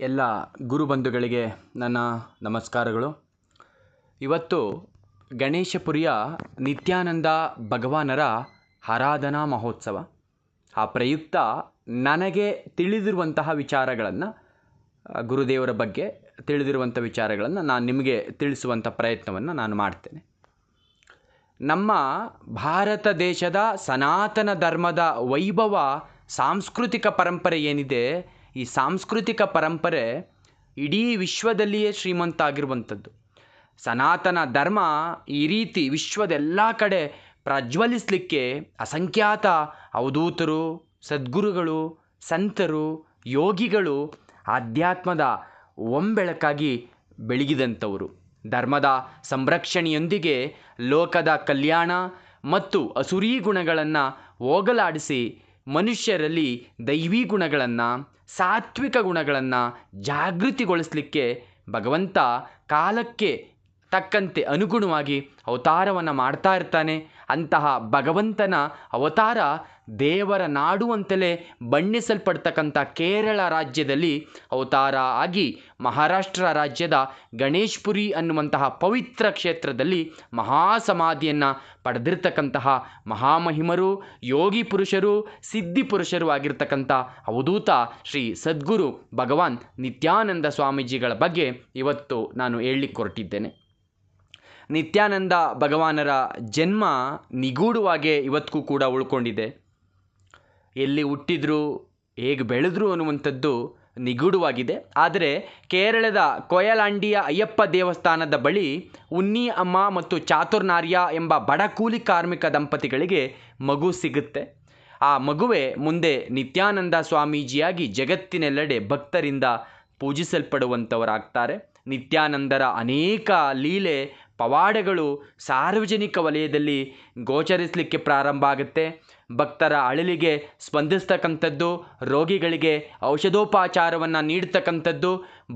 ಎಲ್ಲ ಗುರುಬಂಧುಗಳಿಗೆ ನನ್ನ ನಮಸ್ಕಾರಗಳು. ಇವತ್ತು ಗಣೇಶಪುರಿಯ ನಿತ್ಯಾನಂದ ಭಗವಾನರ ಆರಾಧನಾ ಮಹೋತ್ಸವ. ಆ ಪ್ರಯುಕ್ತ ನನಗೆ ತಿಳಿದಿರುವಂತಹ ವಿಚಾರಗಳನ್ನು, ಗುರುದೇವರ ಬಗ್ಗೆ ತಿಳಿದಿರುವಂಥ ವಿಚಾರಗಳನ್ನು ನಾನು ನಿಮಗೆ ತಿಳಿಸುವಂಥ ಪ್ರಯತ್ನವನ್ನು ನಾನು ಮಾಡ್ತೇನೆ. ನಮ್ಮ ಭಾರತ ದೇಶದ ಸನಾತನ ಧರ್ಮದ ವೈಭವ, ಸಾಂಸ್ಕೃತಿಕ ಪರಂಪರೆ ಏನಿದೆ ಈ ಸಾಂಸ್ಕೃತಿಕ ಪರಂಪರೆ ಇಡೀ ವಿಶ್ವದಲ್ಲಿಯೇ ಶ್ರೀಮಂತ ಆಗಿರುವಂಥದ್ದು ಸನಾತನ ಧರ್ಮ ಈ ರೀತಿ ವಿಶ್ವದ ಎಲ್ಲ ಕಡೆ ಪ್ರಜ್ವಲಿಸಲಿಕ್ಕೆ ಅಸಂಖ್ಯಾತ ಅವಧೂತರು, ಸದ್ಗುರುಗಳು, ಸಂತರು, ಯೋಗಿಗಳು ಆಧ್ಯಾತ್ಮದ ಒಂಬೆಳಕಾಗಿ ಬೆಳಗಿದಂಥವರು. ಧರ್ಮದ ಸಂರಕ್ಷಣೆಯೊಂದಿಗೆ ಲೋಕದ ಕಲ್ಯಾಣ ಮತ್ತು ಅಸುರೀ ಗುಣಗಳನ್ನು ಹೋಗಲಾಡಿಸಿ ಮನುಷ್ಯರಲ್ಲಿ ದೈವಿ ಗುಣಗಳನ್ನು ಸಾತ್ವಿಕ ಗುಣಗಳನ್ನು ಜಾಗೃತಿಗೊಳಿಸಲಿಕ್ಕೆ ಭಗವಂತ ಕಾಲಕ್ಕೆ ತಕ್ಕಂತೆ ಅನುಗುಣವಾಗಿ ಅವತಾರವನ್ನು ಮಾಡ್ತಾ ಇರ್ತಾನೆ. ಅಂತಹ ಭಗವಂತನ ಅವತಾರ ದೇವರ ನಾಡು ಅಂತಲೇ ಬಣ್ಣಿಸಲ್ಪಡ್ತಕ್ಕಂಥ ಕೇರಳ ರಾಜ್ಯದಲ್ಲಿ ಅವತಾರ ಆಗಿ ಮಹಾರಾಷ್ಟ್ರ ರಾಜ್ಯದ ಗಣೇಶ್ಪುರಿ ಅನ್ನುವಂತಹ ಪವಿತ್ರ ಕ್ಷೇತ್ರದಲ್ಲಿ ಮಹಾಸಮಾಧಿಯನ್ನು ಪಡೆದಿರ್ತಕ್ಕಂತಹ ಮಹಾಮಹಿಮರು, ಯೋಗಿ ಪುರುಷರು, ಸಿದ್ಧಿ ಪುರುಷರು ಆಗಿರ್ತಕ್ಕಂಥ ಅವಧೂತ ಶ್ರೀ ಸದ್ಗುರು ಭಗವಾನ್ ನಿತ್ಯಾನಂದ ಸ್ವಾಮೀಜಿಗಳ ಬಗ್ಗೆ ಇವತ್ತು ನಾನು ಹೇಳಲಿಕ್ಕೆ ಹೊರಟಿದ್ದೇನೆ. ನಿತ್ಯಾನಂದ ಭಗವಾನರ ಜನ್ಮ ನಿಗೂಢವಾಗೆ ಇವತ್ತಿಗೂ ಕೂಡ ಉಳ್ಕೊಂಡಿದೆ. ಎಲ್ಲಿ ಹುಟ್ಟಿದ್ರು, ಹೇಗೆ ಬೆಳೆದ್ರು ಅನ್ನುವಂಥದ್ದು ನಿಗೂಢವಾಗಿದೆ. ಆದರೆ ಕೇರಳದ ಕೊಯಲಾಂಡಿಯ ಅಯ್ಯಪ್ಪ ದೇವಸ್ಥಾನದ ಬಳಿ ಉನ್ನಿ ಅಮ್ಮ ಮತ್ತು ಚಾತುರ್ನಾರ್ಯ ಎಂಬ ಬಡ ಕೂಲಿ ಕಾರ್ಮಿಕ ದಂಪತಿಗಳಿಗೆ ಮಗು ಸಿಗುತ್ತೆ. ಆ ಮಗುವೆ ಮುಂದೆ ನಿತ್ಯಾನಂದ ಸ್ವಾಮೀಜಿಯಾಗಿ ಜಗತ್ತಿನೆಲ್ಲೆಡೆ ಭಕ್ತರಿಂದ ಪೂಜಿಸಲ್ಪಡುವಂಥವರಾಗ್ತಾರೆ. ನಿತ್ಯಾನಂದರ ಅನೇಕ ಲೀಲೆ ಪವಾಡಗಳು ಸಾರ್ವಜನಿಕ ವಲಯದಲ್ಲಿ ಗೋಚರಿಸಲಿಕ್ಕೆ ಪ್ರಾರಂಭ ಆಗುತ್ತೆ. ಭಕ್ತರ ಅಳಲಿಗೆ ಸ್ಪಂದಿಸ್ತಕ್ಕಂಥದ್ದು, ರೋಗಿಗಳಿಗೆ ಔಷಧೋಪಚಾರವನ್ನು ನೀಡ್ತಕ್ಕಂಥದ್ದು,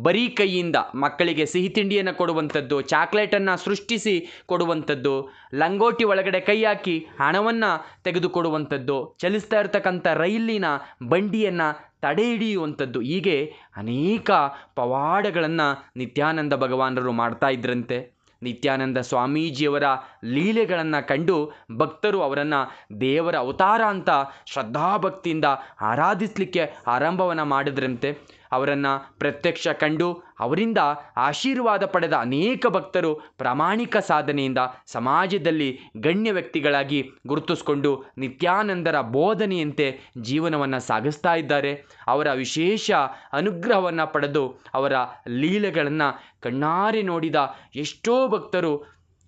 ಬರೀ ಕೈಯಿಂದ ಮಕ್ಕಳಿಗೆ ಸಿಹಿ ತಿಂಡಿಯನ್ನು ಕೊಡುವಂಥದ್ದು, ಚಾಕ್ಲೇಟನ್ನು ಸೃಷ್ಟಿಸಿ ಕೊಡುವಂಥದ್ದು, ಲಂಗೋಟಿ ಒಳಗಡೆ ಕೈ ಹಾಕಿ ಹಣವನ್ನು ತೆಗೆದುಕೊಡುವಂಥದ್ದು, ಚಲಿಸ್ತಾ ಇರ್ತಕ್ಕಂಥ ರೈಲಿನ ಬಂಡಿಯನ್ನು ತಡೆ ಹಿಡಿಯುವಂಥದ್ದು, ಹೀಗೆ ಅನೇಕ ಪವಾಡಗಳನ್ನು ನಿತ್ಯಾನಂದ ಭಗವಾನರು ಮಾಡ್ತಾ ಇದ್ರಂತೆ. ನಿತ್ಯಾನಂದ ಸ್ವಾಮೀಜಿಯವರ ಲೀಲೆಗಳನ್ನು ಕಂಡು ಭಕ್ತರು ಅವರನ್ನು ದೇವರ ಅವತಾರ ಅಂತ ಶ್ರದ್ಧಾಭಕ್ತಿಯಿಂದ ಆರಾಧಿಸಲಿಕ್ಕೆ ಆರಂಭವನ್ನು ಮಾಡಿದ್ರಂತೆ. ಅವರನ್ನು ಪ್ರತ್ಯಕ್ಷ ಕಂಡು ಅವರಿಂದ ಆಶೀರ್ವಾದ ಪಡೆದ ಅನೇಕ ಭಕ್ತರು ಪ್ರಾಮಾಣಿಕ ಸಾಧನೆಯಿಂದ ಸಮಾಜದಲ್ಲಿ ಗಣ್ಯ ವ್ಯಕ್ತಿಗಳಾಗಿ ಗುರುತಿಸ್ಕೊಂಡು ನಿತ್ಯಾನಂದರ ಬೋಧನೆಯಂತೆ ಜೀವನವನ್ನು ಸಾಗಿಸ್ತಾ ಇದ್ದಾರೆ. ಅವರ ವಿಶೇಷ ಅನುಗ್ರಹವನ್ನು ಪಡೆದು ಅವರ ಲೀಲೆಗಳನ್ನು ಕಣ್ಣಾರೆ ನೋಡಿದ ಎಷ್ಟೋ ಭಕ್ತರು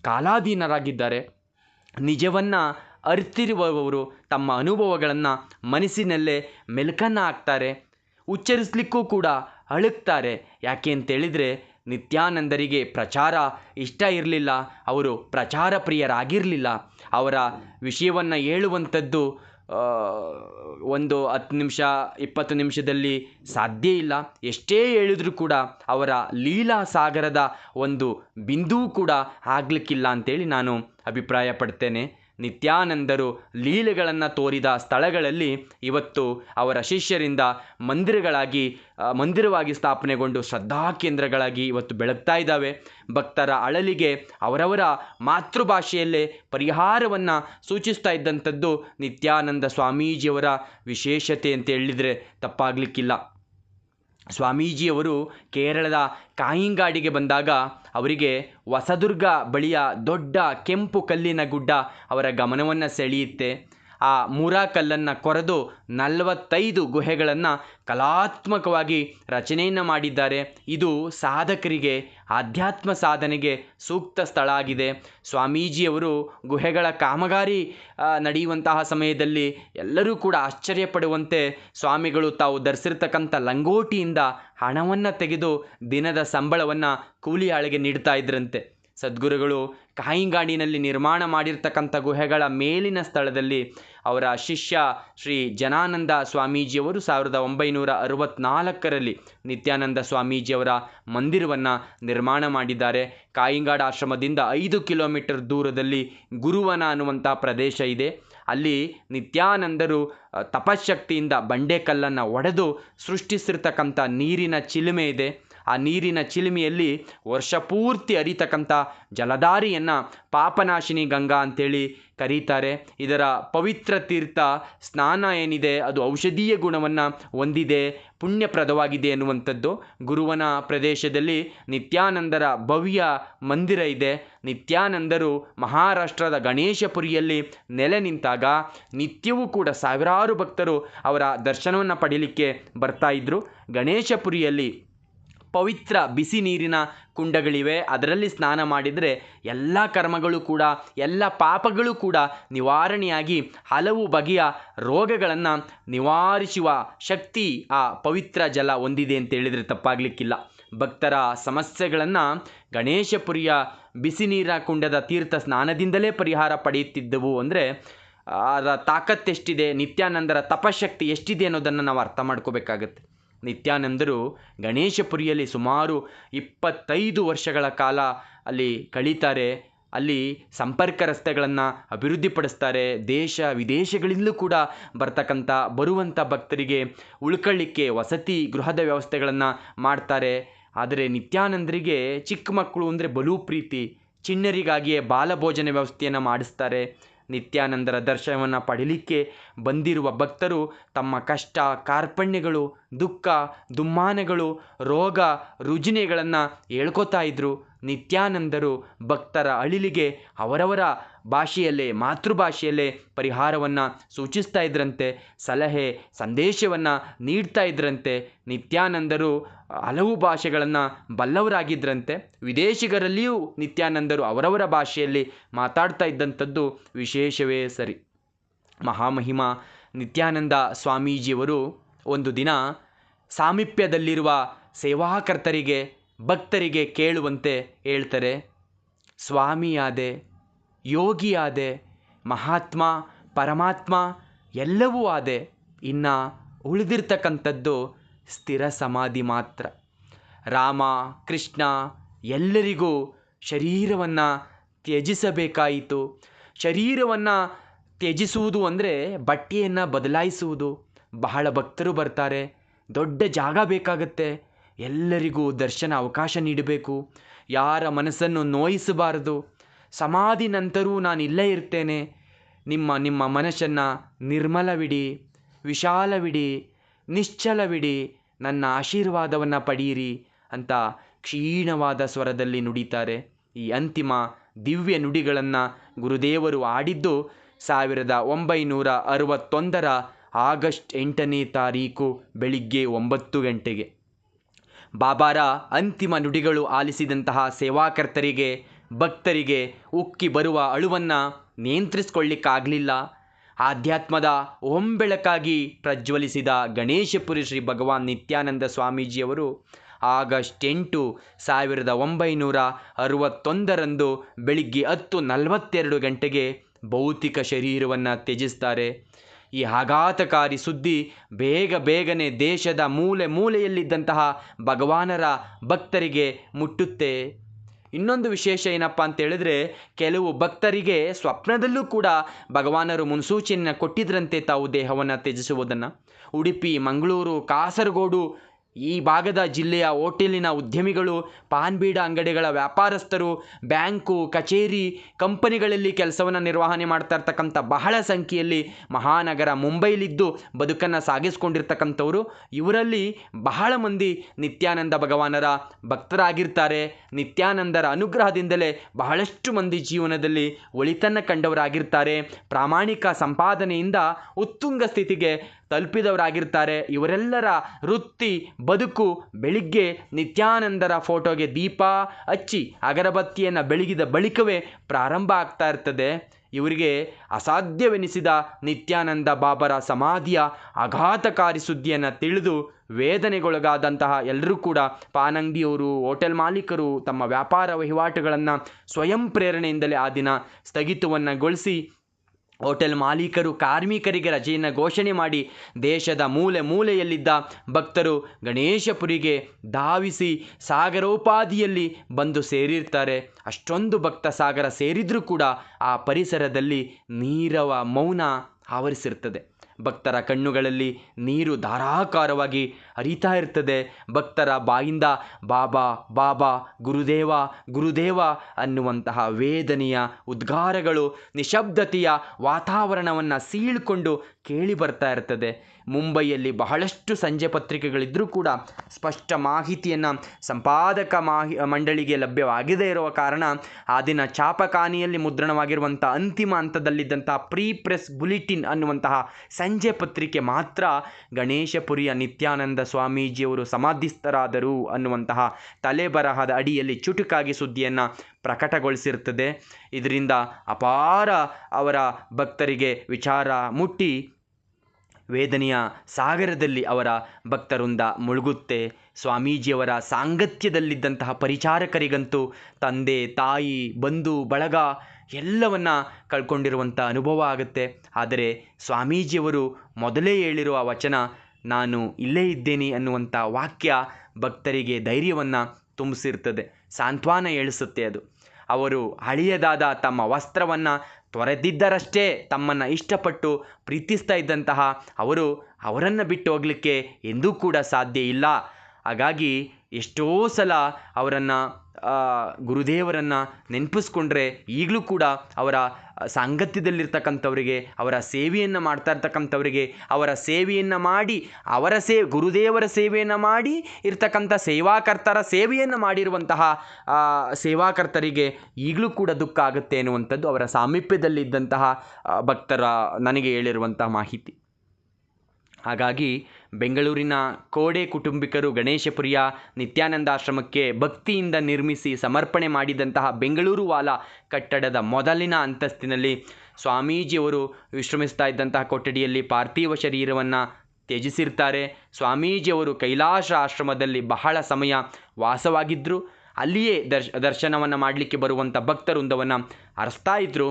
ಕಾಲಾಧೀನರಾಗಿದ್ದಾರೆ. ನಿಜವನ್ನು ಅರಿತಿರುವವರು ತಮ್ಮ ಅನುಭವಗಳನ್ನು ಮನಸ್ಸಿನಲ್ಲೇ ಮೆಲುಕನ್ನು ಹಾಕ್ತಾರೆ. ಉಚ್ಚರಿಸಲಿಕ್ಕೂ ಕೂಡ ಅಳುಕ್ತಾರೆ. ಯಾಕೆ ಅಂತೇಳಿದರೆ ನಿತ್ಯಾನಂದರಿಗೆ ಪ್ರಚಾರ ಇಷ್ಟ ಇರಲಿಲ್ಲ. ಅವರು ಪ್ರಚಾರ ಪ್ರಿಯರಾಗಿರಲಿಲ್ಲ. ಅವರ ವಿಷಯವನ್ನು ಹೇಳುವಂಥದ್ದು ಒಂದು ಹತ್ತು ನಿಮಿಷ, ಇಪ್ಪತ್ತು ನಿಮಿಷದಲ್ಲಿ ಸಾಧ್ಯ ಇಲ್ಲ. ಎಷ್ಟೇ ಹೇಳಿದ್ರೂ ಕೂಡ ಅವರ ಲೀಲಾ ಸಾಗರದ ಒಂದು ಬಿಂದುವು ಕೂಡ ಆಗಲಿಕ್ಕಿಲ್ಲ ಅಂತೇಳಿ ನಾನು ಅಭಿಪ್ರಾಯ ಪಡ್ತೇನೆ ನಿತ್ಯಾನಂದರು ಲೀಲೆಗಳನ್ನು ತೋರಿದ ಸ್ಥಳಗಳಲ್ಲಿ ಇವತ್ತು ಅವರ ಶಿಷ್ಯರಿಂದ ಮಂದಿರಗಳಾಗಿ ಮಂದಿರವಾಗಿ ಸ್ಥಾಪನೆಗೊಂಡು ಶ್ರದ್ಧಾ ಕೇಂದ್ರಗಳಾಗಿ ಇವತ್ತು ಬೆಳಗ್ತಾ ಇದ್ದಾವೆ. ಭಕ್ತರ ಅಳಲಿಗೆ ಅವರವರ ಮಾತೃಭಾಷೆಯಲ್ಲೇ ಪರಿಹಾರವನ್ನು ಸೂಚಿಸ್ತಾ ಇದ್ದಂಥದ್ದು ನಿತ್ಯಾನಂದ ಸ್ವಾಮೀಜಿಯವರ ವಿಶೇಷತೆ ಅಂತ ಹೇಳಿದರೆ ತಪ್ಪಾಗಲಿಕ್ಕಿಲ್ಲ. ಸ್ವಾಮೀಜಿಯವರು ಕೇರಳದ ಕಾಯಿಂಗಾಡಿಗೆ ಬಂದಾಗ ಅವರಿಗೆ ಹೊಸದುರ್ಗ ಬಳಿಯ ದೊಡ್ಡ ಕೆಂಪು ಕಲ್ಲಿನ ಗುಡ್ಡ ಅವರ ಗಮನವನ್ನು ಸೆಳೆಯುತ್ತೆ. ಆ ಮೂರಾ ಕಲ್ಲನ್ನು ಕೊರೆದು ನಲವತ್ತೈದು ಗುಹೆಗಳನ್ನು ಕಲಾತ್ಮಕವಾಗಿ ರಚನೆಯನ್ನು ಮಾಡಿದ್ದಾರೆ. ಇದು ಸಾಧಕರಿಗೆ, ಆಧ್ಯಾತ್ಮ ಸಾಧನೆಗೆ ಸೂಕ್ತ ಸ್ಥಳ ಆಗಿದೆ. ಸ್ವಾಮೀಜಿಯವರು ಗುಹೆಗಳ ಕಾಮಗಾರಿ ನಡೆಯುವಂತಹ ಸಮಯದಲ್ಲಿ ಎಲ್ಲರೂ ಕೂಡ ಆಶ್ಚರ್ಯಪಡುವಂತೆ ಸ್ವಾಮಿಗಳು ತಾವು ಧರಿಸಿರ್ತಕ್ಕಂಥ ಲಂಗೋಟಿಯಿಂದ ಹಣವನ್ನು ತೆಗೆದು ದಿನದ ಸಂಬಳವನ್ನು ಕೂಲಿ ಆಳಿಗೆ ನೀಡ್ತಾ ಇದ್ರಂತೆ. ಸದ್ಗುರುಗಳು ಕಾಯಿಂಗಾಡಿನಲ್ಲಿ ನಿರ್ಮಾಣ ಮಾಡಿರ್ತಕ್ಕಂಥ ಗುಹೆಗಳ ಮೇಲಿನ ಸ್ಥಳದಲ್ಲಿ ಅವರ ಶಿಷ್ಯ ಶ್ರೀ ಜನಾನಂದ ಸ್ವಾಮೀಜಿಯವರು ಸಾವಿರದ ಒಂಬೈನೂರ ಅರವತ್ನಾಲ್ಕರಲ್ಲಿ ನಿತ್ಯಾನಂದ ಸ್ವಾಮೀಜಿಯವರ ಮಂದಿರವನ್ನು ನಿರ್ಮಾಣ ಮಾಡಿದ್ದಾರೆ. ಕಾಯಿಂಗಾಡ ಆಶ್ರಮದಿಂದ ಐದು ಕಿಲೋಮೀಟರ್ ದೂರದಲ್ಲಿ ಗುರುವನ ಅನ್ನುವಂಥ ಪ್ರದೇಶ ಇದೆ. ಅಲ್ಲಿ ನಿತ್ಯಾನಂದರು ತಪಶಕ್ತಿಯಿಂದ ಬಂಡೆಕಲ್ಲನ್ನು ಒಡೆದು ಸೃಷ್ಟಿಸಿರ್ತಕ್ಕಂಥ ನೀರಿನ ಚಿಲುಮೆ ಇದೆ. ಆ ನೀರಿನ ಚಿಲುಮೆಯಲ್ಲಿ ವರ್ಷ ಪೂರ್ತಿ ಹರಿತಕ್ಕಂಥ ಜಲಧಾರಿಯನ್ನು ಪಾಪನಾಶಿನಿ ಗಂಗಾ ಅಂತೇಳಿ ಕರೀತಾರೆ. ಇದರ ಪವಿತ್ರ ತೀರ್ಥ ಸ್ನಾನ ಏನಿದೆ, ಅದು ಔಷಧೀಯ ಗುಣವನ್ನು ಹೊಂದಿದೆ, ಪುಣ್ಯಪ್ರದವಾಗಿದೆ ಎನ್ನುವಂಥದ್ದು. ಗುರುವನ ಪ್ರದೇಶದಲ್ಲಿ ನಿತ್ಯಾನಂದರ ಭವ್ಯ ಮಂದಿರ ಇದೆ. ನಿತ್ಯಾನಂದರು ಮಹಾರಾಷ್ಟ್ರದ ಗಣೇಶಪುರಿಯಲ್ಲಿ ನೆಲೆ ನಿಂತಾಗ ನಿತ್ಯವೂ ಕೂಡ ಸಾವಿರಾರು ಭಕ್ತರು ಅವರ ದರ್ಶನವನ್ನು ಪಡೀಲಿಕ್ಕೆ ಬರ್ತಾ ಇದ್ದರು ಗಣೇಶಪುರಿಯಲ್ಲಿ ಪವಿತ್ರ ಬಿಸಿ ನೀರಿನ ಕುಂಡಗಳಿವೆ. ಅದರಲ್ಲಿ ಸ್ನಾನ ಮಾಡಿದರೆ ಎಲ್ಲ ಕರ್ಮಗಳು ಕೂಡ, ಎಲ್ಲ ಪಾಪಗಳು ಕೂಡ ನಿವಾರಣೆಯಾಗಿ ಹಲವು ಬಗೆಯ ರೋಗಗಳನ್ನು ನಿವಾರಿಸುವ ಶಕ್ತಿ ಆ ಪವಿತ್ರ ಜಲ ಹೊಂದಿದೆ ಅಂತ ಹೇಳಿದರೆ ತಪ್ಪಾಗಲಿಕ್ಕಿಲ್ಲ. ಭಕ್ತರ ಸಮಸ್ಯೆಗಳನ್ನು ಗಣೇಶಪುರಿಯ ಬಿಸಿ ನೀರ ಕುಂಡದ ತೀರ್ಥ ಸ್ನಾನದಿಂದಲೇ ಪರಿಹಾರ ಪಡೆಯುತ್ತಿದ್ದವು ಅಂದರೆ ಅದರ ತಾಕತ್ತೆಷ್ಟಿದೆ, ನಿತ್ಯಾನಂದರ ತಪಶಕ್ತಿ ಎಷ್ಟಿದೆ ಅನ್ನೋದನ್ನು ನಾವು ಅರ್ಥ ಮಾಡ್ಕೋಬೇಕಾಗತ್ತೆ. ನಿತ್ಯಾನಂದರು ಗಣೇಶಪುರಿಯಲ್ಲಿ ಸುಮಾರು ಇಪ್ಪತ್ತೈದು ವರ್ಷಗಳ ಕಾಲ ಅಲ್ಲಿ ಕಳೀತಾರೆ. ಅಲ್ಲಿ ಸಂಪರ್ಕ ರಸ್ತೆಗಳನ್ನು ಅಭಿವೃದ್ಧಿಪಡಿಸ್ತಾರೆ. ದೇಶ ವಿದೇಶಗಳಿಂದಲೂ ಕೂಡ ಬರ್ತಕ್ಕಂಥ ಬರುವಂಥ ಭಕ್ತರಿಗೆ ಉಳ್ಕೊಳ್ಳಿಕ್ಕೆ ವಸತಿ ಗೃಹದ ವ್ಯವಸ್ಥೆಗಳನ್ನು ಮಾಡ್ತಾರೆ. ಆದರೆ ನಿತ್ಯಾನಂದರಿಗೆ ಚಿಕ್ಕ ಮಕ್ಕಳು ಅಂದರೆ ಬಲು ಪ್ರೀತಿ. ಚಿಣ್ಣರಿಗಾಗಿಯೇ ಬಾಲಭೋಜನ ವ್ಯವಸ್ಥೆಯನ್ನು ಮಾಡಿಸ್ತಾರೆ. ನಿತ್ಯಾನಂದರ ದರ್ಶನವನ್ನು ಪಡೀಲಿಕ್ಕೆ ಬಂದಿರುವ ಭಕ್ತರು ತಮ್ಮ ಕಷ್ಟ ಕಾರ್ಪಣ್ಯಗಳು ದುಃಖ ದುಮ್ಮಾನಗಳು ರೋಗ ರುಜಿನೆಗಳನ್ನು ಹೇಳ್ಕೊತಾ ಇದ್ದರು ನಿತ್ಯಾನಂದರು ಭಕ್ತರ ಅಳಿಲಿಗೆ ಅವರವರ ಭಾಷೆಯಲ್ಲೇ, ಮಾತೃಭಾಷೆಯಲ್ಲೇ ಪರಿಹಾರವನ್ನು ಸೂಚಿಸ್ತಾ ಇದ್ರಂತೆ, ಸಲಹೆ, ಸಂದೇಶವನ್ನು ನೀಡ್ತಾ ಇದ್ರಂತೆ. ನಿತ್ಯಾನಂದರು ಹಲವು ಭಾಷೆಗಳನ್ನು ಬಲ್ಲವರಾಗಿದ್ದರಂತೆ ವಿದೇಶಿಗರಲ್ಲಿಯೂ ನಿತ್ಯಾನಂದರು ಅವರವರ ಭಾಷೆಯಲ್ಲಿ ಮಾತಾಡ್ತಾ ಇದ್ದಂಥದ್ದು ವಿಶೇಷವೇ ಸರಿ. ಮಹಾಮಹಿಮ ನಿತ್ಯಾನಂದ ಸ್ವಾಮೀಜಿಯವರು ಒಂದು ದಿನ ಸಾಮೀಪ್ಯದಲ್ಲಿರುವ ಸೇವಾಕರ್ತರಿಗೆ ಭಕ್ತರಿಗೆ ಕೇಳುವಂತೆ ಹೇಳ್ತಾರೆ, ಸ್ವಾಮಿಯಾದೆ, ಯೋಗಿಯಾದೆ, ಮಹಾತ್ಮ, ಪರಮಾತ್ಮ ಎಲ್ಲವೂ ಆದೆ. ಇನ್ನು ಉಳಿದಿರ್ತಕ್ಕಂಥದ್ದು ಸ್ಥಿರ ಸಮಾಧಿ ಮಾತ್ರ. ರಾಮ, ಕೃಷ್ಣ ಎಲ್ಲರಿಗೂ ಶರೀರವನ್ನು ತ್ಯಜಿಸಬೇಕಾಯಿತು. ಶರೀರವನ್ನು ತ್ಯಜಿಸುವುದು ಅಂದರೆ ಬಟ್ಟೆಯನ್ನು ಬದಲಾಯಿಸುವುದು. ಬಹಳ ಭಕ್ತರು ಬರ್ತಾರೆ. ದೊಡ್ಡ ಜಾಗ ಬೇಕಾಗತ್ತೆ. ಎಲ್ಲರಿಗೂ ದರ್ಶನ ಅವಕಾಶ ನೀಡಬೇಕು. ಯಾರ ಮನಸ್ಸನ್ನು ನೋಯಿಸಬಾರದು. ಸಮಾಧಿ ನಂತರವೂ ನಾನು ಇಲ್ಲೇ ಇರ್ತೇನೆ. ನಿಮ್ಮ ನಿಮ್ಮ ಮನಸ್ಸನ್ನು ನಿರ್ಮಲವಿಡಿ, ವಿಶಾಲವಿಡಿ, ನಿಶ್ಚಲವಿಡಿ, ನನ್ನ ಆಶೀರ್ವಾದವನ್ನು ಪಡೆಯಿರಿ ಅಂತ ಕ್ಷೀಣವಾದ ಸ್ವರದಲ್ಲಿ ನುಡಿತಾರೆ. ಈ ಅಂತಿಮ ದಿವ್ಯ ನುಡಿಗಳನ್ನು ಗುರುದೇವರು ಆಡಿದ್ದು ಸಾವಿರದ ಒಂಬೈನೂರ ಅರವತ್ತೊಂದರ ಆಗಸ್ಟ್ ಎಂಟನೇ ತಾರೀಕು ಬೆಳಿಗ್ಗೆ ಒಂಬತ್ತು ಗಂಟೆಗೆ. ಬಾಬಾರ ಅಂತಿಮ ನುಡಿಗಳು ಆಲಿಸಿದಂತಹ ಸೇವಾಕರ್ತರಿಗೆ, ಭಕ್ತರಿಗೆ ಉಕ್ಕಿ ಬರುವ ಅಳುವನ್ನು ನಿಯಂತ್ರಿಸ್ಕೊಳ್ಳಿಕ್ಕಾಗಲಿಲ್ಲ. ಆಧ್ಯಾತ್ಮದ ಒಂಬೆಳಕಾಗಿ ಪ್ರಜ್ವಲಿಸಿದ ಗಣೇಶಪುರಿ ಶ್ರೀ ಭಗವಾನ್ ನಿತ್ಯಾನಂದ ಸ್ವಾಮೀಜಿಯವರು ಆಗಸ್ಟ್ ಎಂಟು ಸಾವಿರದ ಒಂಬೈನೂರ ಅರವತ್ತೊಂದರಂದು ಬೆಳಿಗ್ಗೆ ಹತ್ತು ನಲವತ್ತೆರಡು ಗಂಟೆಗೆ ಭೌತಿಕ ಶರೀರವನ್ನು ತ್ಯಜಿಸ್ತಾರೆ. ಈ ಆಘಾತಕಾರಿ ಸುದ್ದಿ ಬೇಗ ಬೇಗನೆ ದೇಶದ ಮೂಲೆ ಮೂಲೆಯಲ್ಲಿದ್ದಂತಹ ಭಗವಾನರ ಭಕ್ತರಿಗೆ ಮುಟ್ಟುತ್ತೆ. ಇನ್ನೊಂದು ವಿಶೇಷ ಏನಪ್ಪ ಅಂತೇಳಿದ್ರೆ ಕೆಲವು ಭಕ್ತರಿಗೆ ಸ್ವಪ್ನದಲ್ಲೂ ಕೂಡ ಭಗವಾನರು ಮುನ್ಸೂಚನೆಯನ್ನು ಕೊಟ್ಟಿದ್ರಂತೆ ತಾವು ದೇಹವನ್ನು ತ್ಯಜಿಸುವುದನ್ನು. ಉಡುಪಿ, ಮಂಗಳೂರು, ಕಾಸರಗೋಡು ಈ ಭಾಗದ ಜಿಲ್ಲೆಯ ಹೋಟೆಲಿನ ಉದ್ಯಮಿಗಳು ಪಾನ್ ಬೀಡ ಅಂಗಡಿಗಳ ವ್ಯಾಪಾರಸ್ಥರು, ಬ್ಯಾಂಕು, ಕಚೇರಿ, ಕಂಪನಿಗಳಲ್ಲಿ ಕೆಲಸವನ್ನು ನಿರ್ವಹಣೆ ಮಾಡ್ತಾ ಇರ್ತಕ್ಕಂಥ ಬಹಳ ಸಂಖ್ಯೆಯಲ್ಲಿ ಮಹಾನಗರ ಮುಂಬೈಲಿದ್ದು ಬದುಕನ್ನು ಸಾಗಿಸ್ಕೊಂಡಿರ್ತಕ್ಕಂಥವರು. ಇವರಲ್ಲಿ ಬಹಳ ಮಂದಿ ನಿತ್ಯಾನಂದ ಭಗವಾನರ ಭಕ್ತರಾಗಿರ್ತಾರೆ. ನಿತ್ಯಾನಂದರ ಅನುಗ್ರಹದಿಂದಲೇ ಬಹಳಷ್ಟು ಮಂದಿ ಜೀವನದಲ್ಲಿ ಒಳಿತನ್ನು ಕಂಡವರಾಗಿರ್ತಾರೆ. ಪ್ರಾಮಾಣಿಕ ಸಂಪಾದನೆಯಿಂದ ಉತ್ತುಂಗ ಸ್ಥಿತಿಗೆ ತಲುಪಿದವರಾಗಿರ್ತಾರೆ. ಇವರೆಲ್ಲರ ವೃತ್ತಿ, ಬದುಕು ಬೆಳಿಗ್ಗೆ ನಿತ್ಯಾನಂದರ ಫೋಟೋಗೆ ದೀಪ ಹಚ್ಚಿ ಅಗರಬತ್ತಿಯನ್ನು ಬೆಳಗಿದ ಬಳಿಕವೇ ಪ್ರಾರಂಭ ಆಗ್ತಾ ಇರ್ತದೆ. ಇವರಿಗೆ ಅಸಾಧ್ಯವೆನಿಸಿದ ನಿತ್ಯಾನಂದ ಬಾಬರ ಸಮಾಧಿಯ ಆಘಾತಕಾರಿ ಸುದ್ದಿಯನ್ನು ತಿಳಿದು ವೇದನೆಗೊಳಗಾದಂತಹ ಎಲ್ಲರೂ ಕೂಡ ಪಾನಂಗಿಯವರು, ಹೋಟೆಲ್ ಮಾಲೀಕರು ತಮ್ಮ ವ್ಯಾಪಾರ ವಹಿವಾಟುಗಳನ್ನು ಸ್ವಯಂ ಪ್ರೇರಣೆಯಿಂದಲೇ ಆ ದಿನ ಸ್ಥಗಿತವನ್ನುಗೊಳಿಸಿ ಹೋಟೆಲ್ ಮಾಲೀಕರು, ಕಾರ್ಮಿಕರಿಗೆ ರಜೆಯನ್ನು ಘೋಷಣೆ ಮಾಡಿ ದೇಶದ ಮೂಲೆ ಮೂಲೆಯಲ್ಲಿದ್ದ ಭಕ್ತರು ಗಣೇಶಪುರಿಗೆ ಧಾವಿಸಿ ಸಾಗರೋಪಾದಿಯಲ್ಲಿ ಬಂದು ಸೇರಿರ್ತಾರೆ. ಅಷ್ಟೊಂದು ಭಕ್ತ ಸಾಗರ ಸೇರಿದರೂ ಕೂಡ ಆ ಪರಿಸರದಲ್ಲಿ ನೀರವ ಮೌನ ಆವರಿಸಿರ್ತದೆ. ಭಕ್ತರ ಕಣ್ಣುಗಳಲ್ಲಿ ನೀರು ಧಾರಾಕಾರವಾಗಿ ಹರಿತಾ ಇರ್ತದೆ. ಭಕ್ತರ ಬಾಯಿಂದ ಬಾಬಾ ಬಾಬಾ, ಗುರುದೇವ ಗುರುದೇವ ಅನ್ನುವಂತಹ ವೇದನೆಯ ಉದ್ಗಾರಗಳು ನಿಶಬ್ದತೆಯ ವಾತಾವರಣವನ್ನು ಸೀಳ್ಕೊಂಡು ಕೇಳಿ ಬರ್ತಾ ಇರ್ತದೆ. ಮುಂಬೈಯಲ್ಲಿ ಬಹಳಷ್ಟು ಸಂಜೆ ಪತ್ರಿಕೆಗಳಿದ್ದರೂ ಕೂಡ ಸ್ಪಷ್ಟ ಮಾಹಿತಿಯನ್ನು ಸಂಪಾದಕ ಮಾಹಿ, ಮಂಡಳಿಗೆ ಲಭ್ಯವಾಗದೇ ಇರುವ ಕಾರಣ ಆ ದಿನ ಛಾಪಖಾನಿಯಲ್ಲಿ ಮುದ್ರಣವಾಗಿರುವಂಥ ಅಂತಿಮ ಹಂತದಲ್ಲಿದ್ದಂತಹ ಪ್ರೀ ಪ್ರೆಸ್ ಬುಲಿಟಿನ್ ಅನ್ನುವಂತಹ ಸಂಜೆ ಪತ್ರಿಕೆ ಮಾತ್ರ ಗಣೇಶಪುರಿಯ ನಿತ್ಯಾನಂದ ಸ್ವಾಮೀಜಿಯವರು ಸಮಾಧಿಸ್ಥರಾದರು ಅನ್ನುವಂತಹ ತಲೆಬರಹದ ಅಡಿಯಲ್ಲಿ ಚುಟುಕಾಗಿ ಸುದ್ದಿಯನ್ನು ಪ್ರಕಟಗೊಳಿಸಿರುತ್ತದೆ ಇದರಿಂದ ಅಪಾರ ಅವರ ಭಕ್ತರಿಗೆ ವಿಚಾರ ಮುಟ್ಟಿ ವೇದನೆಯ ಸಾಗರದಲ್ಲಿ ಅವರ ಭಕ್ತವೃಂದ ಮುಳುಗುತ್ತೆ. ಸ್ವಾಮೀಜಿಯವರ ಸಾಂಗತ್ಯದಲ್ಲಿದ್ದಂತಹ ಪರಿಚಾರಕರಿಗಂತೂ ತಂದೆ, ತಾಯಿ, ಬಂಧು, ಬಳಗ ಎಲ್ಲವನ್ನ ಕಳ್ಕೊಂಡಿರುವಂಥ ಅನುಭವ ಆಗುತ್ತೆ. ಆದರೆ ಸ್ವಾಮೀಜಿಯವರು ಮೊದಲೇ ಹೇಳಿರುವ ವಚನ, ನಾನು ಇಲ್ಲೇ ಇದ್ದೇನೆ ಅನ್ನುವಂಥ ವಾಕ್ಯ ಭಕ್ತರಿಗೆ ಧೈರ್ಯವನ್ನು ತುಂಬಿಸಿರ್ತದೆ. ಸಾಂತ್ವನ ಹೇಳಿಸುತ್ತೆ ಅದು. ಅವರು ಹಳೆಯದಾದ ತಮ್ಮ ವಸ್ತ್ರವನ್ನು ತೊರೆದಿದ್ದರಷ್ಟೇ ತಮ್ಮನ್ನು ಇಷ್ಟಪಟ್ಟು ಪ್ರೀತಿಸ್ತಾ ಇದ್ದಂತಹ ಅವರು ಅವರನ್ನು ಬಿಟ್ಟು ಹೋಗಲಿಕ್ಕೆ ಎಂದೂ ಕೂಡ ಸಾಧ್ಯ ಇಲ್ಲ. ಹಾಗಾಗಿ ಎಷ್ಟೋ ಸಲ ಅವರನ್ನು ಗುರುದೇವರನ್ನು ನೆನಪಿಸ್ಕೊಂಡ್ರೆ ಈಗಲೂ ಕೂಡ ಅವರ ಸಾಂಗತ್ಯದಲ್ಲಿರ್ತಕ್ಕಂಥವರಿಗೆ, ಅವರ ಸೇವೆಯನ್ನು ಮಾಡ್ತಾ ಇರ್ತಕ್ಕಂಥವರಿಗೆ, ಅವರ ಸೇವೆಯನ್ನು ಮಾಡಿ, ಅವರ ಸೇ, ಗುರುದೇವರ ಸೇವೆಯನ್ನು ಮಾಡಿ ಇರ್ತಕ್ಕಂಥ ಸೇವಾಕರ್ತರ ಸೇವೆಯನ್ನು ಮಾಡಿರುವಂತಹ ಸೇವಾಕರ್ತರಿಗೆ ಈಗಲೂ ಕೂಡ ದುಃಖ ಆಗುತ್ತೆ ಅನ್ನುವಂಥದ್ದು ಅವರ ಸಾಮೀಪ್ಯದಲ್ಲಿದ್ದಂತಹ ಭಕ್ತರ ನನಗೆ ಹೇಳಿರುವಂತಹ ಮಾಹಿತಿ. ಹಾಗಾಗಿ ಬೆಂಗಳೂರಿನ ಕೋಡೆ ಕುಟುಂಬಿಕರು ಗಣೇಶಪುರಿಯ ನಿತ್ಯಾನಂದಾಶ್ರಮಕ್ಕೆ ಭಕ್ತಿಯಿಂದ ನಿರ್ಮಿಸಿ ಸಮರ್ಪಣೆ ಮಾಡಿದಂತಹ ಬೆಂಗಳೂರು ವಾಲ ಕಟ್ಟಡದ ಮೊದಲಿನ ಅಂತಸ್ತಿನಲ್ಲಿ ಸ್ವಾಮೀಜಿಯವರು ವಿಶ್ರಮಿಸ್ತಾ ಇದ್ದಂತಹ ಕೊಠಡಿಯಲ್ಲಿ ಪಾರ್ಥಿವ ಶರೀರವನ್ನು ತ್ಯಜಿಸಿರ್ತಾರೆ. ಸ್ವಾಮೀಜಿಯವರು ಕೈಲಾಸ ಆಶ್ರಮದಲ್ಲಿ ಬಹಳ ಸಮಯ ವಾಸವಾಗಿದ್ದರು ಅಲ್ಲಿಯೇ ದರ್ಶ, ದರ್ಶನವನ್ನು ಮಾಡಲಿಕ್ಕೆ ಬರುವಂಥ ಭಕ್ತವೃಂದವನ್ನು ಹರಿಸ್ತಾ ಇದ್ದರು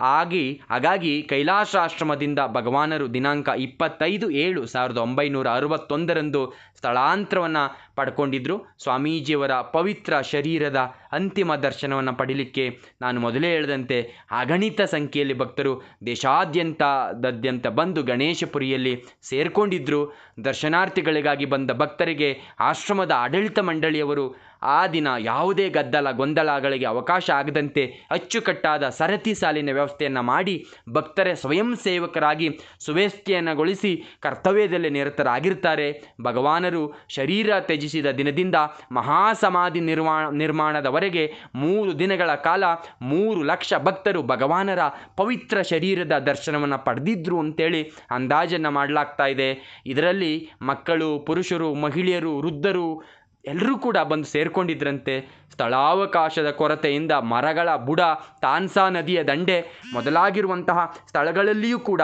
ಆಗಿ, ಹಾಗಾಗಿ ಕೈಲಾಸಾಶ್ರಮದಿಂದ ಭಗವಾನರು ದಿನಾಂಕ ಇಪ್ಪತ್ತೈದು ಏಳು ಸಾವಿರದ ಒಂಬೈನೂರ ಅರವತ್ತೊಂದರಂದು ಸ್ಥಳಾಂತರವನ್ನು ಪಡ್ಕೊಂಡಿದ್ದರು ಸ್ವಾಮೀಜಿಯವರ ಪವಿತ್ರ ಶರೀರದ ಅಂತಿಮ ದರ್ಶನವನ್ನು ಪಡೀಲಿಕ್ಕೆ ನಾನು ಮೊದಲೇ ಹೇಳಿದಂತೆ ಅಗಣಿತ ಸಂಖ್ಯೆಯಲ್ಲಿ ಭಕ್ತರು ದೇಶಾದ್ಯಂತದಾದ್ಯಂತ ಬಂದು ಗಣೇಶಪುರಿಯಲ್ಲಿ ಸೇರಿಕೊಂಡಿದ್ದರು ದರ್ಶನಾರ್ಥಿಗಳಿಗಾಗಿ ಬಂದ ಭಕ್ತರಿಗೆ ಆಶ್ರಮದ ಆಡಳಿತ ಮಂಡಳಿಯವರು ಆ ದಿನ ಯಾವುದೇ ಗದ್ದಲ, ಗೊಂದಲಗಳಿಗೆ ಅವಕಾಶ ಆಗದಂತೆ ಅಚ್ಚುಕಟ್ಟಾದ ಸರತಿ ಸಾಲಿನ ವ್ಯವಸ್ಥೆಯನ್ನು ಮಾಡಿ ಭಕ್ತರೇ ಸ್ವಯಂ ಸೇವಕರಾಗಿ ಸುವ್ಯವಸ್ಥೆಯನ್ನುಗೊಳಿಸಿ ಕರ್ತವ್ಯದಲ್ಲಿ ನಿರತರಾಗಿರ್ತಾರೆ. ಭಗವಾನರು ಶರೀರ ತ್ಯಜಿಸಿದ ದಿನದಿಂದ ಮಹಾಸಮಾಧಿ ನಿರ್ಮಾಣ ನಿರ್ಮಾಣದವರೆಗೆ ಮೂರು ದಿನಗಳ ಕಾಲ ಮೂರು ಲಕ್ಷ ಭಕ್ತರು ಭಗವಾನರ ಪವಿತ್ರ ಶರೀರದ ದರ್ಶನವನ್ನು ಪಡೆದಿದ್ರು ಅಂತೇಳಿ ಅಂದಾಜನ್ನು ಮಾಡಲಾಗ್ತಾ ಇದೆ. ಇದರಲ್ಲಿ ಮಕ್ಕಳು, ಪುರುಷರು, ಮಹಿಳೆಯರು, ವೃದ್ಧರು ಎಲ್ಲರೂ ಕೂಡ ಬಂದು ಸೇರಿಕೊಂಡಿದ್ರಂತೆ. ಸ್ಥಳಾವಕಾಶದ ಕೊರತೆಯಿಂದ ಮರಗಳ ಬುಡ, ತಾನ್ಸಾ ನದಿಯ ದಂಡೆ ಮೊದಲಾಗಿರುವಂತಹ ಸ್ಥಳಗಳಲ್ಲಿಯೂ ಕೂಡ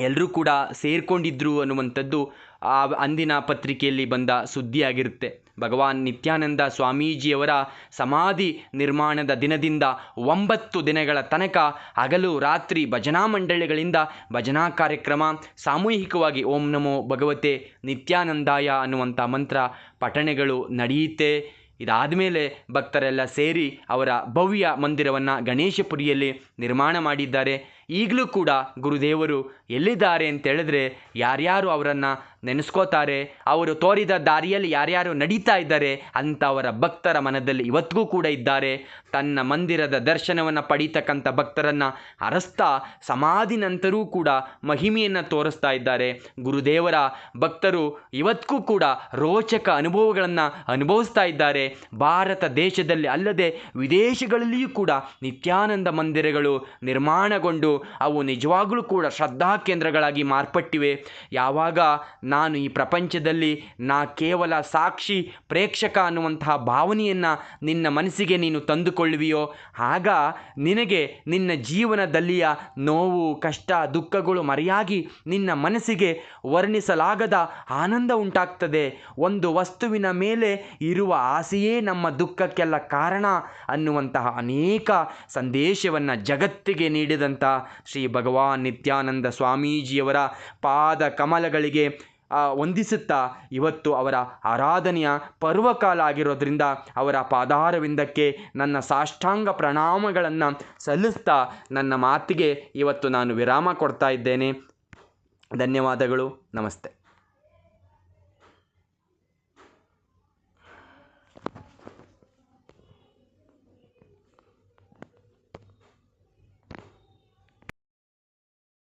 ಎಲ್ಲರೂ ಕೂಡ ಸೇರಿಕೊಂಡಿದ್ರು ಅನ್ನುವಂಥದ್ದು ಆ ಅಂದಿನ ಪತ್ರಿಕೆಯಲ್ಲಿ ಬಂದ ಸುದ್ದಿಯಾಗಿರುತ್ತೆ. ಭಗವಾನ್ ನಿತ್ಯಾನಂದ ಸ್ವಾಮೀಜಿಯವರ ಸಮಾಧಿ ನಿರ್ಮಾಣದ ದಿನದಿಂದ ಒಂಬತ್ತು ದಿನಗಳ ತನಕ ಹಗಲು ರಾತ್ರಿ ಭಜನಾ ಮಂಡಳಿಗಳಿಂದ ಭಜನಾ ಕಾರ್ಯಕ್ರಮ ಸಾಮೂಹಿಕವಾಗಿ ಓಂ ನಮೋ ಭಗವತೆ ನಿತ್ಯಾನಂದಾಯ ಅನ್ನುವಂಥ ಮಂತ್ರ ಪಠಣೆಗಳು ನಡೆಯುತ್ತೆ. ಇದಾದ ಮೇಲೆ ಭಕ್ತರೆಲ್ಲ ಸೇರಿ ಅವರ ಭವ್ಯ ಮಂದಿರವನ್ನು ಗಣೇಶಪುರಿಯಲ್ಲಿ ನಿರ್ಮಾಣ ಮಾಡಿದ್ದಾರೆ. ಈಗಲೂ ಕೂಡ ಗುರುದೇವರು ಎಲ್ಲಿದ್ದಾರೆ ಅಂತ ಹೇಳಿದ್ರೆ ಯಾರ್ಯಾರು ಅವರನ್ನು ನೆನೆಸ್ಕೋತಾರೆ, ಅವರು ತೋರಿದ ದಾರಿಯಲ್ಲಿ ಯಾರ್ಯಾರು ನಡೀತಾ ಇದ್ದಾರೆ ಅಂಥವರ ಭಕ್ತರ ಮನದಲ್ಲಿ ಇವತ್ತಿಗೂ ಕೂಡ ಇದ್ದಾರೆ. ತನ್ನ ಮಂದಿರದ ದರ್ಶನವನ್ನು ಪಡೀತಕ್ಕಂಥ ಭಕ್ತರನ್ನು ಅರಸ್ತಾ ಸಮಾಧಿ ನಂತರೂ ಕೂಡ ಮಹಿಮೆಯನ್ನು ತೋರಿಸ್ತಾ ಇದ್ದಾರೆ. ಗುರುದೇವರ ಭಕ್ತರು ಇವತ್ತಿಗೂ ಕೂಡ ರೋಚಕ ಅನುಭವಗಳನ್ನು ಅನುಭವಿಸ್ತಾ ಇದ್ದಾರೆ. ಭಾರತ ದೇಶದಲ್ಲಿ ಅಲ್ಲದೆ ವಿದೇಶಗಳಲ್ಲಿಯೂ ಕೂಡ ನಿತ್ಯಾನಂದ ಮಂದಿರಗಳು ನಿರ್ಮಾಣಗೊಂಡು ಅವು ನಿಜವಾಗಲೂ ಕೂಡ ಶ್ರದ್ಧಾ ಕೇಂದ್ರಗಳಾಗಿ ಮಾರ್ಪಟ್ಟಿವೆ. ಯಾವಾಗ ನಾನು ಈ ಪ್ರಪಂಚದಲ್ಲಿ ನಾ ಕೇವಲ ಸಾಕ್ಷಿ, ಪ್ರೇಕ್ಷಕ ಅನ್ನುವಂತಹ ಭಾವನೆಯನ್ನು ನಿನ್ನ ಮನಸ್ಸಿಗೆ ನೀನು ತಂದುಕೊಳ್ಳುವಿಯೋ, ಆಗ ನಿನಗೆ ನಿನ್ನ ಜೀವನದಲ್ಲಿಯ ನೋವು, ಕಷ್ಟ, ದುಃಖಗಳು ಮರೆಯಾಗಿ ನಿನ್ನ ಮನಸ್ಸಿಗೆ ವರ್ಣಿಸಲಾಗದ ಆನಂದ ಉಂಟಾಗ್ತದೆ. ಒಂದು ವಸ್ತುವಿನ ಮೇಲೆ ಇರುವ ಆಸೆಯೇ ನಮ್ಮ ದುಃಖಕ್ಕೆಲ್ಲ ಕಾರಣ ಅನ್ನುವಂತಹ ಅನೇಕ ಸಂದೇಶವನ್ನು ಜಗತ್ತಿಗೆ ನೀಡಿದಂಥ ಶ್ರೀ ಭಗವಾನ್ ನಿತ್ಯಾನಂದ ಸ್ವಾಮೀಜಿಯವರ ಪಾದ ಕಮಲಗಳಿಗೆ ವಂದಿಸುತ್ತಾ ಇವತ್ತು ಅವರ ಆರಾಧನೆಯ ಪರ್ವಕಾಲ ಆಗಿರೋದ್ರಿಂದ ಅವರ ಪಾದಾರವಿಂದಕ್ಕೆ ನನ್ನ ಸಾಷ್ಟಾಂಗ ಪ್ರಣಾಮಗಳನ್ನು ಸಲ್ಲಿಸ್ತಾ ನನ್ನ ಮಾತಿಗೆ ಇವತ್ತು ನಾನು ವಿರಾಮ ಕೊಡ್ತಾ ಇದ್ದೇನೆ. ಧನ್ಯವಾದಗಳು. ನಮಸ್ತೆ.